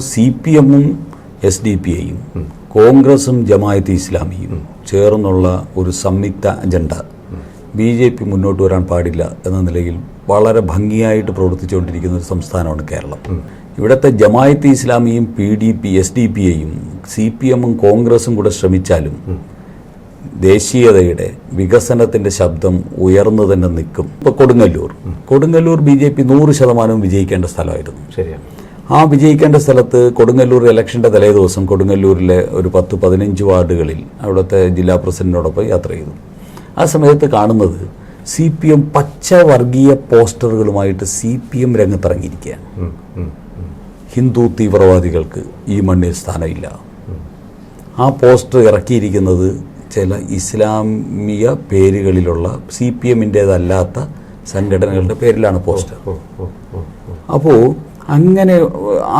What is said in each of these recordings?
C P എമ്മും S D P ഐയും കോൺഗ്രസും ജമായത്ത് ഇസ്ലാമിയും ചേർന്നുള്ള ഒരു സംയുക്ത അജണ്ട ബി ജെ പി മുന്നോട്ട് വരാൻ പാടില്ല എന്ന നിലയിൽ വളരെ ഭംഗിയായിട്ട് പ്രവർത്തിച്ചുകൊണ്ടിരിക്കുന്ന ഒരു സംസ്ഥാനമാണ് കേരളം. ഇവിടുത്തെ Jamaat ഇസ്ലാമിയും P D P S D P ഐയും സി പി എമ്മും കോൺഗ്രസും കൂടെ ശ്രമിച്ചാലും ദേശീയതയുടെ വികസനത്തിന്റെ ശബ്ദം ഉയർന്നു തന്നെ നിൽക്കും. ഇപ്പൊ Kodungallur. Kodungallur B J P നൂറ് ശതമാനവും വിജയിക്കേണ്ട സ്ഥലമായിരുന്നു. ശരിയാണ്. ആ വിജയിക്കേണ്ട സ്ഥലത്ത് കൊടുങ്ങല്ലൂർ ഇലക്ഷന്റെ തലേ ദിവസം കൊടുങ്ങല്ലൂരിലെ ഒരു പത്ത് പതിനഞ്ച് വാർഡുകളിൽ അവിടുത്തെ ജില്ലാ പ്രസിഡന്റിനോടൊപ്പം യാത്ര ചെയ്തു ആ സമയത്ത് കാണുന്നത് സി പി എം പച്ച വർഗീയ പോസ്റ്ററുകളുമായിട്ട് സി പി എം രംഗത്തിറങ്ങിയിരിക്കുകയാണ്. ഹിന്ദു തീവ്രവാദികൾക്ക് ഈ മണ്ണിൽ സ്ഥാനമില്ല ആ പോസ്റ്റർ ഇറക്കിയിരിക്കുന്നത് ചില ഇസ്ലാമിക പേരുകളിലുള്ള സി പി എമ്മിന്റേതല്ലാത്ത സംഘടനകളുടെ പേരിലാണ് പോസ്റ്റർ. അപ്പോൾ അങ്ങനെ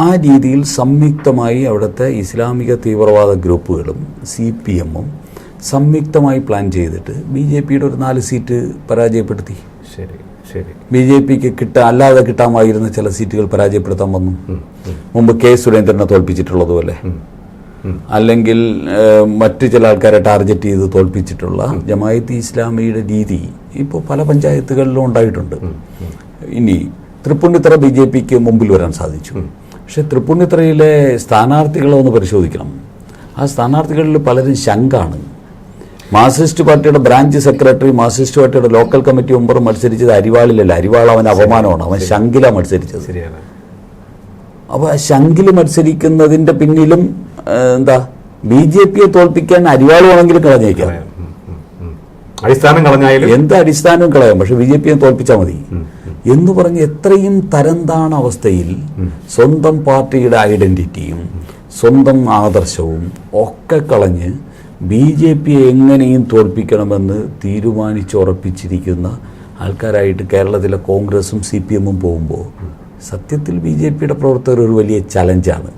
ആ രീതിയിൽ സംയുക്തമായി അവിടുത്തെ ഇസ്ലാമിക തീവ്രവാദ ഗ്രൂപ്പുകളും സി പി എമ്മും സംയുക്തമായി പ്ലാൻ ചെയ്തിട്ട് ബി ജെ പിയുടെ ഒരു നാല് സീറ്റ് പരാജയപ്പെടുത്തി. ശരി ശരി. ബി ജെ പിക്ക് കിട്ടാ അല്ലാതെ കിട്ടാമായിരുന്ന ചില സീറ്റുകൾ പരാജയപ്പെടുത്താൻ വന്നു. മുമ്പ് കെ സുരേന്ദ്രനെ തോൽപ്പിച്ചിട്ടുള്ളതുപോലെ. അല്ലെങ്കിൽ മറ്റു ചില ആൾക്കാരെ ടാർഗറ്റ് ചെയ്ത് തോൽപ്പിച്ചിട്ടുള്ള ജമായത്ത് ഇസ്ലാമിയുടെ രീതി ഇപ്പോൾ പല പഞ്ചായത്തുകളിലും ഉണ്ടായിട്ടുണ്ട്. ഇനി തൃപ്പുണിത്തറ ബി ജെ പിക്ക് മുമ്പിൽ വരാൻ സാധിച്ചു. പക്ഷെ തൃപ്പൂണിത്തറയിലെ സ്ഥാനാർത്ഥികളെ ഒന്ന് പരിശോധിക്കണം. ആ സ്ഥാനാർത്ഥികളിൽ പലരും ശങ്കാണ് മാർക്സിസ്റ്റ് പാർട്ടിയുടെ ബ്രാഞ്ച് സെക്രട്ടറി മാർക്സിസ്റ്റ് പാർട്ടിയുടെ ലോക്കൽ കമ്മിറ്റി മെമ്പർ മത്സരിച്ചത് അരിവാളിലല്ല. അരിവാൾ അവൻ അപമാനമാണ്. അവൻ ശങ്കില മത്സരിച്ചത്. ശരിയാണ്. അപ്പോൾ ആ ശങ്കിൽ മത്സരിക്കുന്നതിന്റെ പിന്നിലും എന്താ ബി ജെ പിയെ തോൽപ്പിക്കാൻ അരിവാൾ വേണമെങ്കിലും കളഞ്ഞേക്കാം. അടിസ്ഥാനം കളഞ്ഞായാലും എന്ത് അടിസ്ഥാനവും കളയാം. പക്ഷെ ബി ജെ പിയെ തോൽപ്പിച്ചാൽ മതി. എന്ന് പറഞ്ഞ് എത്രയും തരംതാണ അവസ്ഥയിൽ സ്വന്തം പാർട്ടിയുടെ ഐഡന്റിറ്റിയും സ്വന്തം ആദർശവും ഒക്കെ കളഞ്ഞ് ബി ജെ പിയെ എങ്ങനെയും തോൽപ്പിക്കണമെന്ന് തീരുമാനിച്ചുറപ്പിച്ചിരിക്കുന്ന ആൾക്കാരായിട്ട് കേരളത്തിലെ കോൺഗ്രസും സി പി എമ്മും പോകുമ്പോൾ സത്യത്തിൽ ബി ജെ പിയുടെ പ്രവർത്തകർ ഒരു വലിയ ചലഞ്ചാണ്.